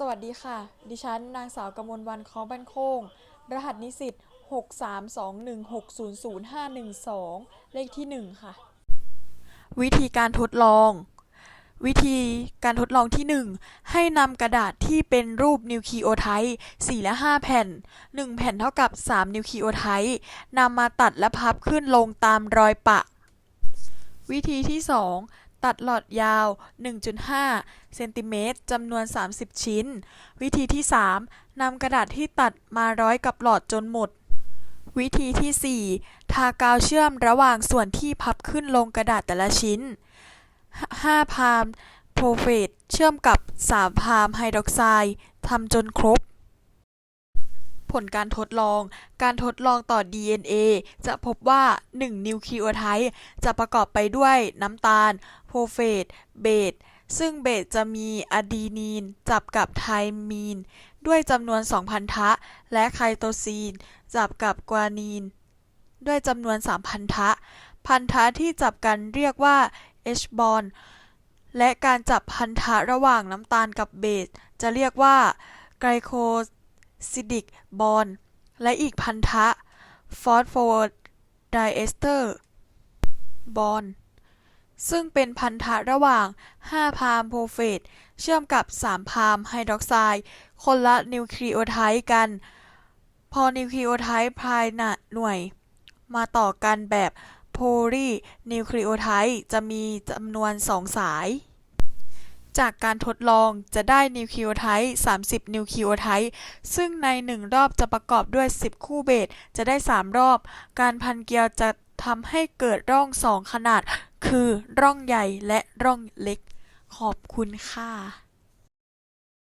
สวัสดีค่ะ ดิฉัน นางสาวกมลวันคอบ้านโคง รหัสนิสิต63216005112 เลขที่ 1 ค่ะ วิธีการทดลอง วิธีการทดลองที่ 1 ให้นำกระดาษที่เป็นรูปนิวคลีโอไทด์4และ 5 แผ่น 1 แผ่นเท่ากับ 3 นิวคลีโอไทด์นำมาตัดและพับขึ้นลงตามรอยปะ วิธีที่ 2 ตัดหลอดยาว 1.5 เซนติเมตรจำนวน 30 ชิ้น วิธีที่ 3นำกระดาษที่ตัดมาร้อยกับหลอดจนหมด วิธีที่ 4 ทากาวเชื่อมระหว่างส่วนที่พับขึ้นลงกระดาษแต่ละชิ้น 5 พาล์มโพรเฟตเชื่อมกับ 3 พาล์มไฮดรอกไซด์ทำจนครบ ผลการทดลอง การทดลองต่อ DNA จะพบว่า 1 นิวคลีโอไทด์จะประกอบไปด้วยน้ำตาล โพรเฟต เบส ซึ่งเบสจะมีอะดีนีน จับกับไทมีน ด้วยจำนวน 2 พันธะ และไคโตซีน จับกับกวานีน ด้วยจำนวน 3 พันธะ พันธะที่จับกันเรียกว่า H บอนและการจับพันธะระหว่างน้ำตาลกับเบส จะเรียกว่าไกลโค ซิดิก บอน และอีกพันธะ ฟอสโฟไดเอสเตอร์ บอน ซึ่งเป็นพันธะระหว่าง 5 พาล์มโพรเฟต เชื่อมกับ 3 พาล์มไฮดรอกไซด์ คนละนิวคลีโอไทด์กัน พอนิวคลีโอไทด์ภายในหน่วย มาต่อกันแบบโพลีนิวคลีโอไทด์จะมีจำนวน 2 สาย จากการทดลองจะได้นิวคลีโอไทด์30 นิวคลีโอไทด์ซึ่งใน 1 รอบจะประกอบด้วย 10 คู่เบสจะได้ 3 รอบ การพันเกลียวจะทำให้เกิดร่อง2ขนาด คือร่องใหญ่และร่องเล็ก ขอบคุณค่ะ